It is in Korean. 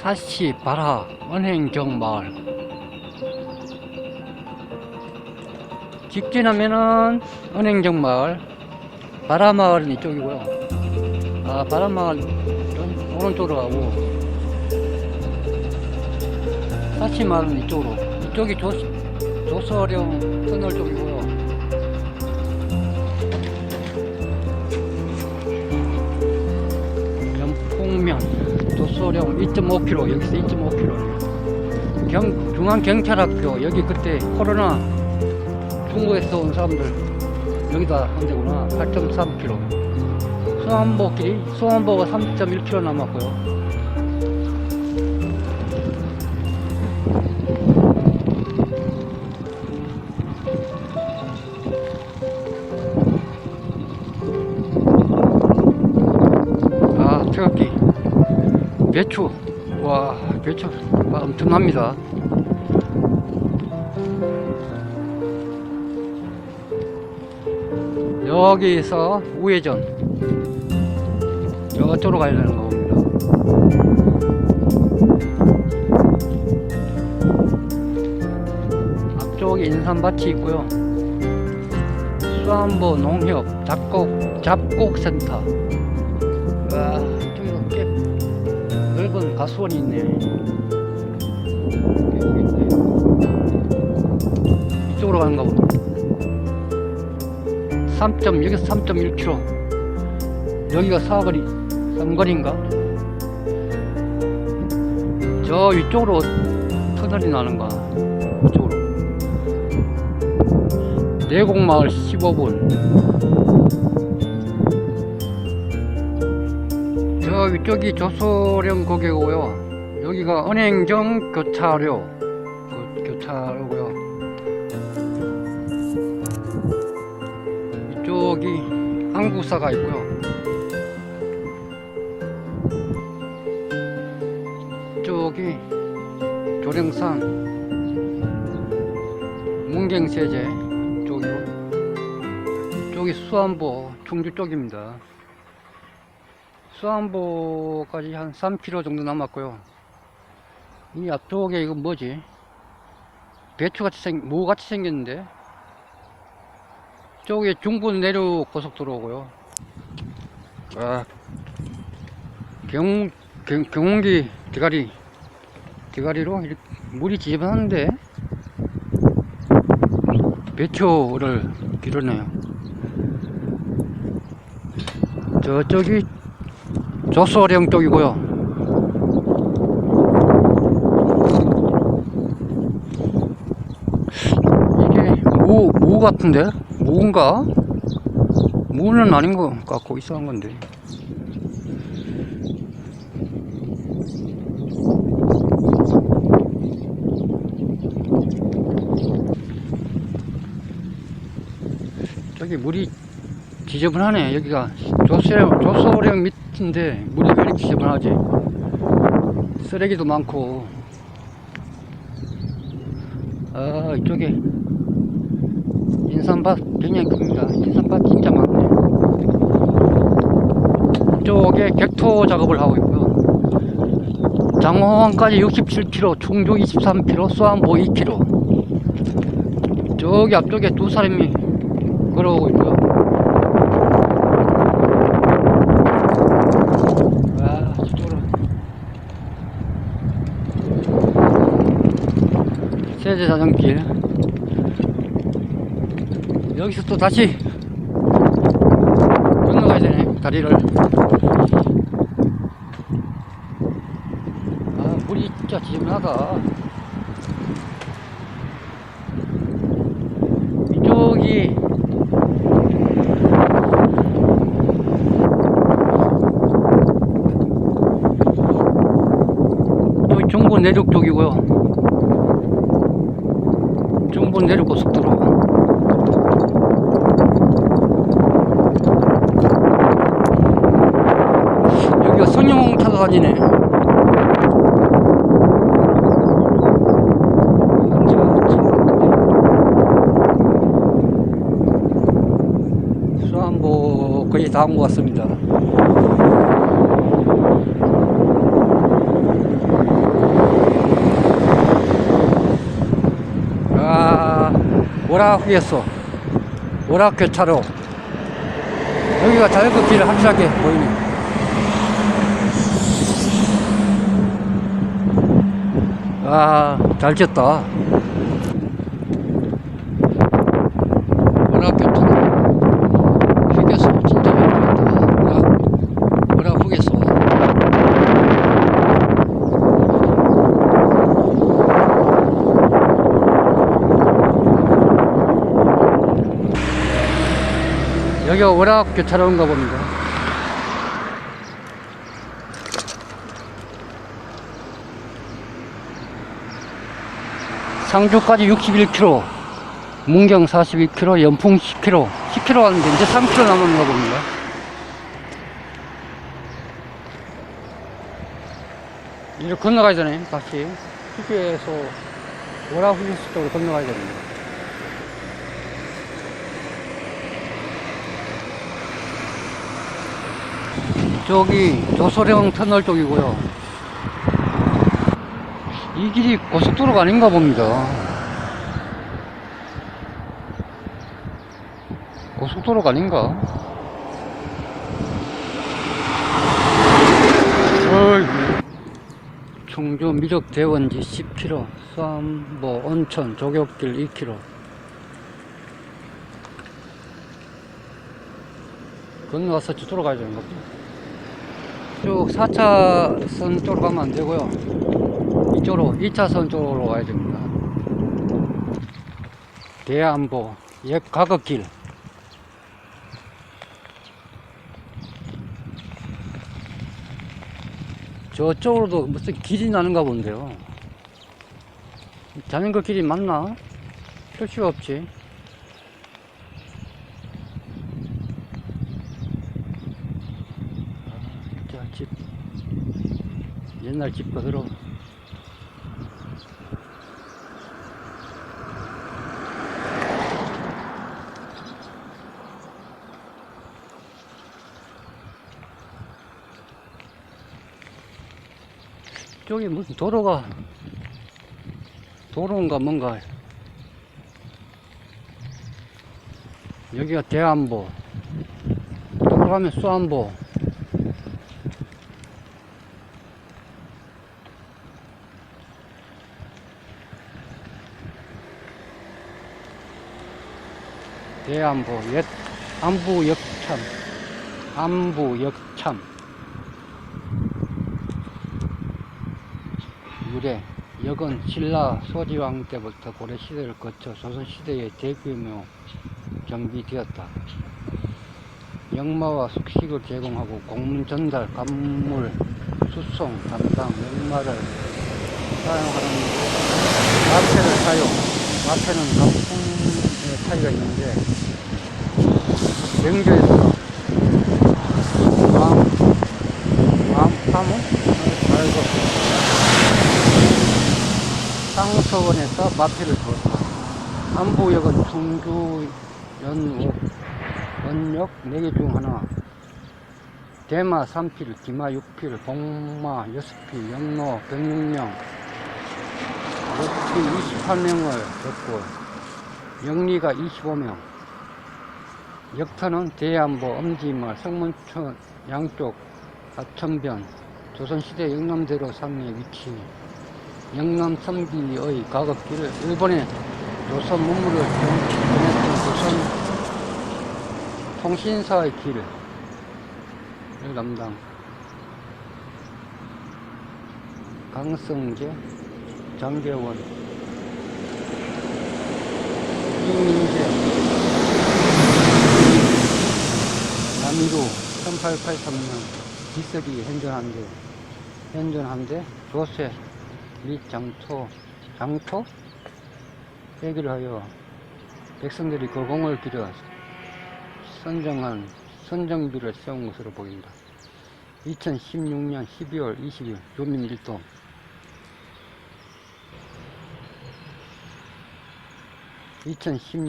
사시 바라 은행정 마을. 직진하면은 은행정 마을 바라 마을은 이쪽이고요. 아 바라 마을 좀 오른쪽으로 가고 사시 마을은 이쪽으로. 이쪽이 조, 조서령 터널 쪽이고요 소령 2.5km 여기서 2.5km 경, 중앙경찰학교 여기 그때 코로나 중국에서 온 사람들 여기다 한 데구나. 8.3km 수안보 길이 수안보가 3.1km 남았고요 배추. 와 배추 와, 엄청납니다. 여기서 우회전. 저쪽으로 가야 되는 겁니다. 앞쪽에 인삼밭이 있고요. 수안보 농협 잡곡 잡곡센터. 와 넓은 가수원이 있네 이쪽으로 가는가 보다. 3. 여기서 3.1km 여기가 사거리 삼거리인가? 저 위쪽으로 터널이 나는가? 이쪽으로. 내곡마을 15분 저 위쪽이 조소령 고개고요 여기가 은행정 교차로 그 교차로고요 이쪽이 한국사가 있고요. 이쪽이 조령산 문경세제 쪽이고 이쪽이 수안보 충주 쪽입니다. 수안보까지 한 3km 정도 남았고요. 이 앞쪽에 이건 뭐지? 배추같이 생, 무같이 생겼는데 쪽에 중부 내륙 고속도로고요. 아, 경, 경, 경운기 대가리, 대가리로 이렇게 물이 지저분한데 배초를 기르네요. 저쪽이 조소령 쪽이고요. 이게 무, 무 같은데? 무인가? 무는 아닌 것 같고 이상한 건데. 저기 물이 지저분하네. 여기가 조소령, 조소령 밑 인데 물이 왜 이렇게 지저분하지? 쓰레기도 많고. 아, 이쪽에 인삼밭 굉장히 큽니다. 인삼밭 진짜 많네. 이쪽에 객토 작업을 하고 있고요. 장호항까지 67km, 충주 23km, 수안보 2km. 저기 앞쪽에 두 사람이 걸어오고 있고요. 와, 저쪽으로. 세제 자전길. 여기서 또 다시 건너가야 되네 다리를. 아 물이 진짜 지저분하다. 이쪽이 중부 내륙 쪽이고요 중부 내륙 고속도로 여기가 선영 타다니네. 수안보 거의 다 온 것 같습니다. 오락후에서 오락교 차로. 여기가 자전거길 확실하게 보이네. 아잘 지었다 오락교차로 휴게소 진짜 많이 보인다 오락 오락후에서 여기가 오락 교차로인가 봅니다. 상주까지 61km, 문경 42km, 연풍 10km, 10km 왔는데 이제 3km 남았는가 봅니다. 이렇게 건너가야 되네, 다시. 휴게소, 오락휴게소 쪽으로 건너가야 됩니다. 저기 조소령 터널 쪽이고요. 이 길이 고속도로가 아닌가 봅니다. 고속도로가 아닌가? 충주 미적 대원지 10km, 수암보 온천 조격길 2km. 건너가서 저쪽으로 가야 되는 거죠. 쭉 4차선 쪽으로 가면 안 되고요. 이쪽으로 2차선 쪽으로 가야 됩니다. 대안보 옛 가극길 저쪽으로도 무슨 길이 나는가 본데요. 자전거 길이 맞나? 표시가 없지. 자, 집. 옛날 집 그대로. 저기 무슨 도로가, 도로인가 뭔가. 여기가 대안보. 도로 가면 수안보. 대안보 옛 안부 역참 안부 역참 유래 역은 신라 소지왕 때부터 고려 시대를 거쳐 조선 시대에 대규모 정비되었다. 역마와 숙식을 제공하고 공문 전달, 간물 수송 담당 역마를 사용하는 마패를 사용. 마패는 가품 의 차이가 있는데 명조에서 왕, 왕, 사무? 말고 상서원에서 마패를 주었다. 안부역은 충주 연옥, 연역 4개 중 하나. 대마 3필, 기마 6필, 복마 6필, 영로 106명, 역필 28명을 줬고, 영리가 25명. 역터는 대안보, 엄지마, 성문천 양쪽 하천변, 조선시대 영남대로 상의 위치, 영남 선비의 가급길을 일본에 조선 문물을 전했던 조선 통신사의 길을 담당 강성재, 장계원, 이민재, 남이루 1883년 기석이 현존한데 현존한데 조세 및 장토 장토 회기를 하여 백성들이 거공을 빌어 선정한 선정비를 세운 것으로 보인다. 2016년 12월 20일 교민일동 2016